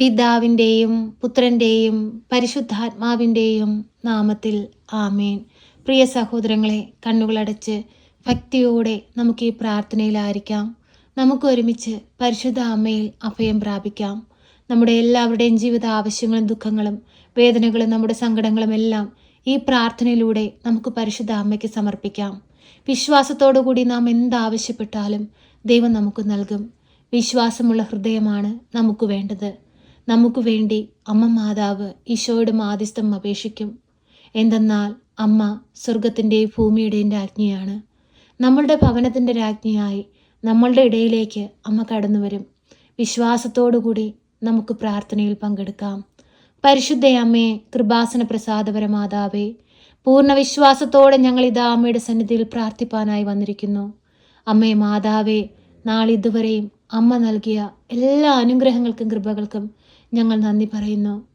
പിതാവിന്റെയും പുത്രന്റെയും പരിശുദ്ധാത്മാവിന്റെയും നാമത്തിൽ ആമേൻ. പ്രിയ സഹോദരങ്ങളെ കണ്ണുകളടച്ച് ഭക്തിയോടെ നമുക്ക് ഈ പ്രാർത്ഥനയിലായിരിക്കാം നമുക്ക് ഒരുമിച്ച് പരിശുദ്ധ അമ്മയിൽ അഭയം പ്രാപിക്കാം. നമ്മുടെ എല്ലാവരുടെയും ജീവിത ആവശ്യങ്ങളും ദുഃഖങ്ങളും വേദനകളും നമ്മുടെ സങ്കടങ്ങളും എല്ലാം ഈ പ്രാർത്ഥനയിലൂടെ നമുക്ക് പരിശുദ്ധ അമ്മയ്ക്ക് സമർപ്പിക്കാം. വിശ്വാസത്തോടു കൂടി നാം എന്താവശ്യപ്പെട്ടാലും ദൈവം നമുക്ക് നൽകും. വിശ്വാസമുള്ള ഹൃദയമാണ് നമുക്ക് വേണ്ടത്. നമുക്ക് വേണ്ടി അമ്മ മാതാവ് ഈശോയുടെ മാധ്യസ്ഥം അപേക്ഷിക്കും. എന്തെന്നാൽ അമ്മ സ്വർഗത്തിന്റെയും ഭൂമിയുടെയും രാജ്ഞിയാണ്. നമ്മളുടെ ഭവനത്തിന്റെ രാജ്ഞിയായി നമ്മളുടെ ഇടയിലേക്ക് അമ്മ കടന്നു വരും വിശ്വാസത്തോടുകൂടി നമുക്ക് പ്രാർത്ഥനയിൽ പങ്കെടുക്കാം. പരിശുദ്ധ അമ്മയെ കൃപാസന പ്രസാദപര മാതാവേ പൂർണ വിശ്വാസത്തോടെ ഞങ്ങൾ ഇതാ അമ്മയുടെ സന്നിധിയിൽ പ്രാർത്ഥിപ്പാനായി വന്നിരിക്കുന്നു. അമ്മേ മാതാവേ നാളിതുവരെയും അമ്മ നൽകിയ എല്ലാ അനുഗ്രഹങ്ങൾക്കും കൃപകൾക്കും ഞങ്ങൾ നന്ദി പറയുന്നു.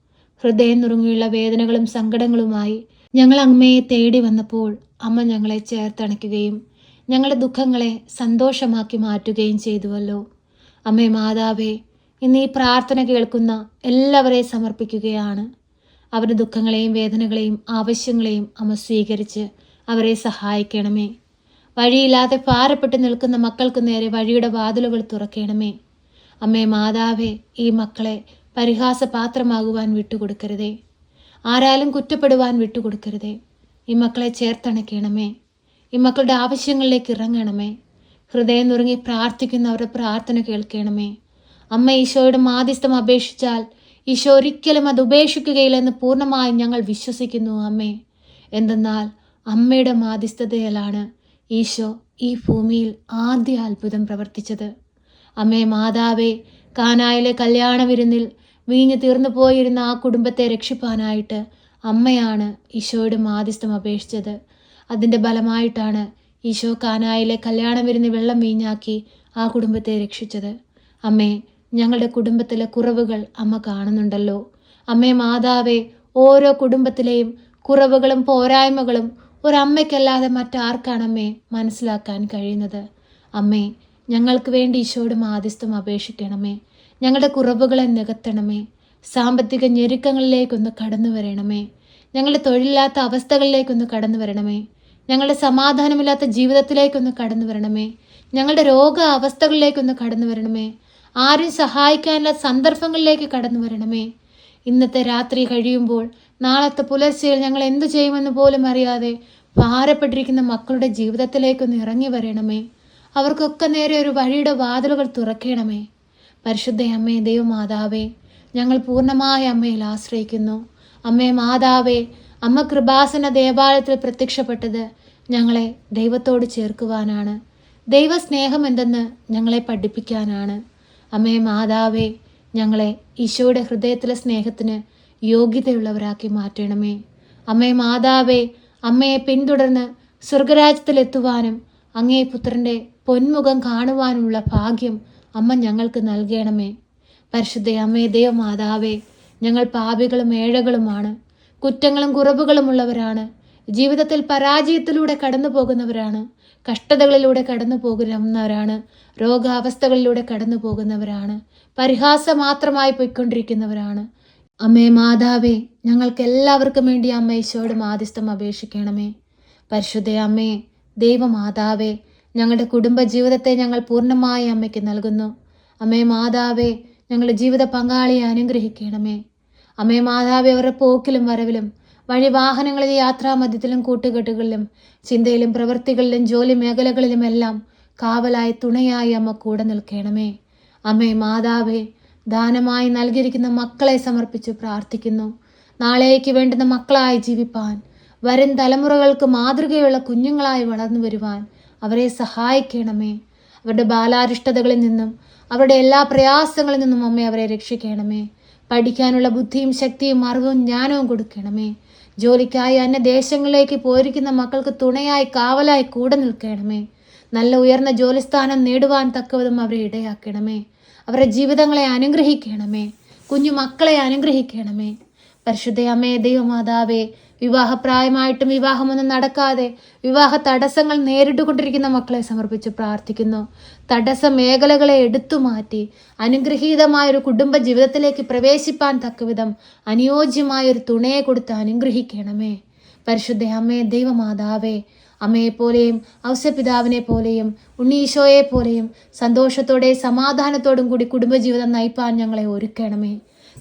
ഹൃദയം നുറുങ്ങിയുള്ള വേദനകളും സങ്കടങ്ങളുമായി ഞങ്ങൾ അമ്മയെ തേടി വന്നപ്പോൾ അമ്മ ഞങ്ങളെ ചേർത്തണയ്ക്കുകയും ഞങ്ങളുടെ ദുഃഖങ്ങളെ സന്തോഷമാക്കി മാറ്റുകയും ചെയ്തുവല്ലോ. അമ്മേ മാതാവേ ഇന്ന് ഈ പ്രാർത്ഥന കേൾക്കുന്ന എല്ലാവരെയും സമർപ്പിക്കുകയാണ്. അവരുടെ ദുഃഖങ്ങളെയും വേദനകളെയും ആവശ്യങ്ങളെയും അമ്മ സ്വീകരിച്ച് അവരെ സഹായിക്കണമേ. വഴിയില്ലാതെ ഭാരപ്പെട്ട് നിൽക്കുന്ന മക്കൾക്ക് നേരെ വഴിയുടെ വാതിലുകൾ തുറക്കണമേ. അമ്മേ മാതാവേ ഈ മക്കളെ പരിഹാസപാത്രമാകുവാൻ വിട്ടുകൊടുക്കരുതേ. ആരാലും കുറ്റപ്പെടുവാൻ വിട്ടുകൊടുക്കരുതേ. ഈ മക്കളെ ചേർത്തണയ്ക്കണമേ ഈ മക്കളുടെ ആവശ്യങ്ങളിലേക്ക് ഇറങ്ങണമേ. ഹൃദയം നുറുങ്ങി പ്രാർത്ഥിക്കുന്നവരുടെ പ്രാർത്ഥന കേൾക്കണമേ. അമ്മ ഈശോയുടെ മാധ്യസ്ഥം അപേക്ഷിച്ചാൽ ഈശോ ഒരിക്കലും അത് ഉപേക്ഷിക്കുകയില്ലെന്ന് പൂർണമായും ഞങ്ങൾ വിശ്വസിക്കുന്നു അമ്മേ. എന്തെന്നാൽ അമ്മയുടെ മാധ്യസ്ഥതയിലാണ് ഈശോ ഈ ഭൂമിയിൽ ആദ്യ അത്ഭുതം പ്രവർത്തിച്ചത്. അമ്മേ മാതാവേ കാനായിലെ കല്യാണ വിരുന്നിൽ വീഞ്ഞു തീർന്നു പോയിരുന്ന ആ കുടുംബത്തെ രക്ഷിപ്പാനായിട്ട് അമ്മയാണ് ഈശോയുടെ മാധ്യസ്ഥം അപേക്ഷിച്ചത്. അതിന്റെ ഫലമായിട്ടാണ് ഈശോ കാനായിലെ കല്യാണം വരുന്ന വെള്ളം വീഞ്ഞാക്കി ആ കുടുംബത്തെ രക്ഷിച്ചത്. അമ്മേ ഞങ്ങളുടെ കുടുംബത്തിലെ കുറവുകൾ അമ്മ കാണുന്നുണ്ടല്ലോ. അമ്മേ മാതാവേ ഓരോ കുടുംബത്തിലെയും കുറവുകളും പോരായ്മകളും ഒരമ്മയ്ക്കല്ലാതെ മറ്റാർക്കാണമ്മേ മനസ്സിലാക്കാൻ കഴിയുന്നത്? അമ്മേ ഞങ്ങൾക്ക് വേണ്ടി ഈശോയുടെ മാധ്യസ്ഥം അപേക്ഷിക്കണമേ. ഞങ്ങളുടെ കുറവുകളെ നികത്തണമേ. സാമ്പത്തിക ഞെരുക്കങ്ങളിലേക്കൊന്ന് കടന്നു വരണമേ. ഞങ്ങളുടെ തൊഴിലില്ലാത്ത അവസ്ഥകളിലേക്കൊന്ന് കടന്നു വരണമേ. ഞങ്ങളുടെ സമാധാനമില്ലാത്ത ജീവിതത്തിലേക്കൊന്ന് കടന്നു വരണമേ. ഞങ്ങളുടെ രോഗ അവസ്ഥകളിലേക്കൊന്ന് കടന്നു വരണമേ. ആരും സഹായിക്കാനുള്ള സന്ദർഭങ്ങളിലേക്ക് കടന്നു വരണമേ. ഇന്നത്തെ രാത്രി കഴിയുമ്പോൾ നാളത്തെ പുലർച്ചയിൽ ഞങ്ങൾ എന്തു ചെയ്യുമെന്ന് പോലും അറിയാതെ ഭാരപ്പെട്ടിരിക്കുന്ന മക്കളുടെ ജീവിതത്തിലേക്കൊന്ന് ഇറങ്ങി വരണമേ. അവർക്കൊക്കെ നേരെ ഒരു വഴിയുടെ വാതിലുകൾ തുറക്കണമേ. പരിശുദ്ധ അമ്മേ ദൈവമാതാവേ ഞങ്ങൾ പൂർണമായ അമ്മയിൽ ആശ്രയിക്കുന്നു. അമ്മേ മാതാവേ അമ്മ കൃപാസന ദേവാലയത്തിൽ പ്രത്യക്ഷപ്പെട്ടത് ഞങ്ങളെ ദൈവത്തോട് ചേർക്കുവാനാണ്. ദൈവസ്നേഹം എന്തെന്ന് ഞങ്ങളെ പഠിപ്പിക്കാനാണ്. അമ്മേ മാതാവേ ഞങ്ങളെ ഈശോയുടെ ഹൃദയത്തിലെ സ്നേഹത്തിന് യോഗ്യതയുള്ളവരാക്കി മാറ്റണമേ. അമ്മേ മാതാവേ അമ്മയെ പിന്തുടർന്ന് സ്വർഗരാജ്യത്തിലെത്തുവാനും അങ്ങേ പുത്രന്റെ പൊന്മുഖം കാണുവാനുമുള്ള ഭാഗ്യം അമ്മ ഞങ്ങൾക്ക് നൽകണമേ. പരിശുദ്ധ അമ്മേ ദൈവമാതാവേ ഞങ്ങൾ പാപികളും ഏഴകളുമാണ് കുറ്റങ്ങളും കുറവുകളുമുള്ളവരാണ് ജീവിതത്തിൽ പരാജയത്തിലൂടെ കടന്നു പോകുന്നവരാണ് കഷ്ടതകളിലൂടെ കടന്നു പോകുന്നവരാണ് രോഗാവസ്ഥകളിലൂടെ കടന്നു പോകുന്നവരാണ് പരിഹാസം മാത്രമായി പോയിക്കൊണ്ടിരിക്കുന്നവരാണ്. അമ്മേ മാതാവേ ഞങ്ങൾക്ക് എല്ലാവർക്കും വേണ്ടി അമ്മ ഈശോയുടെ മാധ്യസ്ഥം അപേക്ഷിക്കണമേ. പരിശുദ്ധ അമ്മേ ദൈവമാതാവേ ഞങ്ങളുടെ കുടുംബ ജീവിതത്തെ ഞങ്ങൾ പൂർണമായി അമ്മയ്ക്ക് നൽകുന്നു. അമ്മേ മാതാവേ ഞങ്ങളുടെ ജീവിത പങ്കാളിയെ അനുഗ്രഹിക്കണമേ. അമ്മേ മാതാവേ അവരുടെ പോക്കിലും വരവിലും വഴി വാഹനങ്ങളിൽ യാത്രാമധ്യത്തിലും കൂട്ടുകെട്ടുകളിലും ചിന്തയിലും പ്രവൃത്തികളിലും ജോലി മേഖലകളിലുമെല്ലാം കാവലായി തുണയായി അമ്മ കൂടെ നിൽക്കണമേ. അമ്മേ മാതാവേ ദാനമായി നൽകിയിരിക്കുന്ന മക്കളെ സമർപ്പിച്ചു പ്രാർത്ഥിക്കുന്നു. നാളേക്ക് വേണ്ടുന്ന മക്കളായി ജീവിപ്പാൻ വരും തലമുറകൾക്ക് മാതൃകയുള്ള കുഞ്ഞുങ്ങളായി വളർന്നു വരുവാൻ അവരെ സഹായിക്കണമേ. അവരുടെ ബാലാരിഷ്ടതകളിൽ നിന്നും അവരുടെ എല്ലാ പ്രയാസങ്ങളിൽ നിന്നും അമ്മ അവരെ രക്ഷിക്കണമേ. പഠിക്കാനുള്ള ബുദ്ധിയും ശക്തിയും അറിവും ജ്ഞാനവും കൊടുക്കണമേ. ജോലിക്കായി അന്യ ദേശങ്ങളിലേക്ക് പോയിരിക്കുന്ന മക്കൾക്ക് തുണയായി കാവലായി കൂടെ നിൽക്കണമേ. നല്ല ഉയർന്ന ജോലിസ്ഥാനം നേടുവാൻ തക്കവതും അവരെ ഇടയാക്കണമേ. അവരുടെ ജീവിതങ്ങളെ അനുഗ്രഹിക്കണമേ. കുഞ്ഞു മക്കളെ അനുഗ്രഹിക്കണമേ. പരിശുദ്ധ ദൈവമാതാവേ വിവാഹപ്രായമായിട്ടും വിവാഹമൊന്നും നടക്കാതെ വിവാഹ തടസ്സങ്ങൾ നേരിട്ടുകൊണ്ടിരിക്കുന്ന മക്കളെ സമർപ്പിച്ച് പ്രാർത്ഥിക്കുന്നു. തടസ്സ മേഖലകളെ എടുത്തു മാറ്റി അനുഗ്രഹീതമായ ഒരു കുടുംബ ജീവിതത്തിലേക്ക് പ്രവേശിപ്പാൻ തക്കവിധം അനുയോജ്യമായ ഒരു തുണയെ കൊടുത്ത് അനുഗ്രഹിക്കണമേ. പരിശുദ്ധ അമ്മേ ദൈവമാതാവേ അമ്മയെ പോലെയും ഔസപിതാവിനെ പോലെയും ഉണ്ണീശോയെ പോലെയും സന്തോഷത്തോടെ സമാധാനത്തോടും കൂടി കുടുംബജീവിതം നയിപ്പാൻ ഞങ്ങളെ ഒരുക്കണമേ.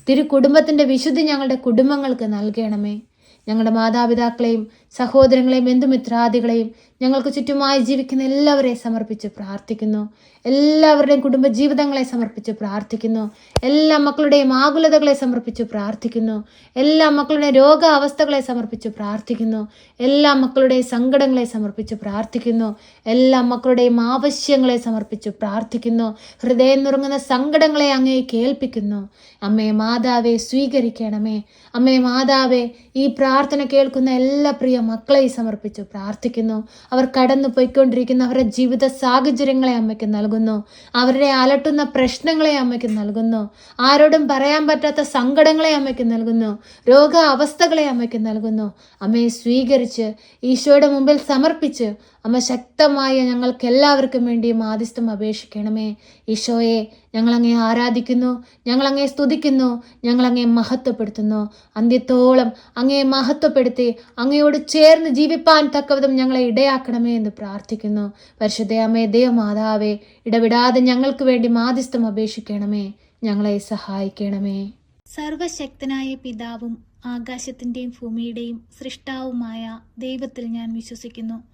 തിരു കുടുംബത്തിന്റെ വിശുദ്ധി ഞങ്ങളുടെ കുടുംബങ്ങൾക്ക് നൽകണമേ. ഞങ്ങളുടെ മാതാപിതാക്കളെയും സഹോദരങ്ങളെയും ബന്ധുമിത്രാദികളെയും ഞങ്ങൾക്ക് ചുറ്റുമായി ജീവിക്കുന്ന എല്ലാവരെയും സമർപ്പിച്ച് പ്രാർത്ഥിക്കുന്നു. എല്ലാവരുടെയും കുടുംബ ജീവിതങ്ങളെ സമർപ്പിച്ച് പ്രാർത്ഥിക്കുന്നു. എല്ലാ മക്കളുടെയും ആകുലതകളെ സമർപ്പിച്ച് പ്രാർത്ഥിക്കുന്നു. എല്ലാ മക്കളുടെയും രോഗാവസ്ഥകളെ സമർപ്പിച്ച് പ്രാർത്ഥിക്കുന്നു. എല്ലാ മക്കളുടെയും സങ്കടങ്ങളെ സമർപ്പിച്ച് പ്രാർത്ഥിക്കുന്നു. എല്ലാ മക്കളുടെയും ആവശ്യങ്ങളെ സമർപ്പിച്ച് പ്രാർത്ഥിക്കുന്നു. ഹൃദയം നുറുങ്ങുന്ന സങ്കടങ്ങളെ അങ്ങേ കേൾപ്പിക്കുന്നു. അമ്മേ മാതാവെ സ്വീകരിക്കണമേ. അമ്മേ മാതാവെ ഈ പ്രാർത്ഥന കേൾക്കുന്ന എല്ലാ പ്രിയ മക്കളെയും സമർപ്പിച്ചു പ്രാർത്ഥിക്കുന്നു. അവർ കടന്നു പോയിക്കൊണ്ടിരിക്കുന്ന. അവരുടെ ജീവിത സാഹചര്യങ്ങളെ അമ്മയ്ക്ക് നൽകുന്നു. അവരുടെ അലട്ടുന്ന പ്രശ്നങ്ങളെ അമ്മയ്ക്ക് നൽകുന്നു. ആരോടും പറയാൻ പറ്റാത്ത സങ്കടങ്ങളെ അമ്മയ്ക്ക് നൽകുന്നു. രോഗ അവസ്ഥകളെ അമ്മയ്ക്ക് നൽകുന്നു. അമ്മയെ സ്വീകരിച്ച് ഈശോയുടെ മുമ്പിൽ സമർപ്പിച്ച് അമ്മ ശക്തമായ ഞങ്ങൾക്ക് എല്ലാവർക്കും വേണ്ടി മാധ്യസ്ഥം അപേക്ഷിക്കണമേ. ഈശോയെ ഞങ്ങളങ്ങേ ആരാധിക്കുന്നു. ഞങ്ങളങ്ങേ സ്തുതിക്കുന്നു. ഞങ്ങളങ്ങേ മഹത്വപ്പെടുത്തുന്നു. അന്ത്യത്തോളം അങ്ങേ മഹത്വപ്പെടുത്തി അങ്ങയോട് ചേർന്ന് ജീവിപ്പാൻ തക്കവിധം ഞങ്ങളെ ഇടയാക്കണമേ എന്ന് പ്രാർത്ഥിക്കുന്നു. പരിശുദ്ധയമ്മേ ദേവമാതാവേ ഇടവിടാതെ ഞങ്ങൾക്ക് വേണ്ടി മാധ്യസ്ഥം അപേക്ഷിക്കണമേ. ഞങ്ങളെ സഹായിക്കണമേ. സർവശക്തനായ പിതാവും ആകാശത്തിന്റെയും ഭൂമിയുടെയും സൃഷ്ടാവുമായ ദൈവത്തിൽ ഞാൻ വിശ്വസിക്കുന്നു.